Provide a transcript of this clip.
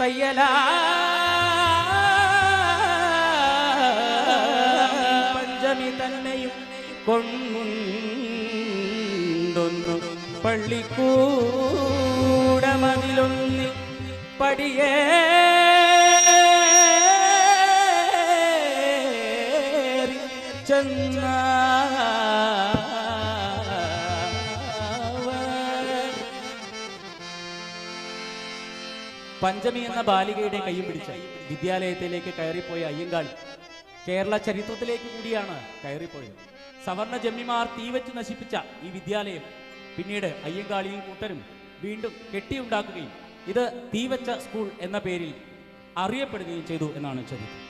തയ്യല. പഞ്ചമി തന്നെയും കൊണ്ടൊന്നു പള്ളിക്കൂടമതിലൊന്നി പടിയേ. ചെന്ന പഞ്ചമി എന്ന ബാലികയുടെ കൈയും പിടിച്ച് വിദ്യാലയത്തിലേക്ക് കയറിപ്പോയ അയ്യങ്കാൾ കേരള ചരിത്രത്തിലേക്ക് കൂടിയാണ് കയറിപ്പോയത്. സവർണ ജമ്മിമാർ തീവച്ചു നശിപ്പിച്ച ഈ വിദ്യാലയം പിന്നീട് അയ്യങ്കാളിയും കൂട്ടരും വീണ്ടും കെട്ടിയുണ്ടാക്കുകയും ഇത് തീവച്ച സ്കൂൾ എന്ന പേരിൽ അറിയപ്പെടുകയും ചെയ്തു എന്നാണ് ചരിത്രം.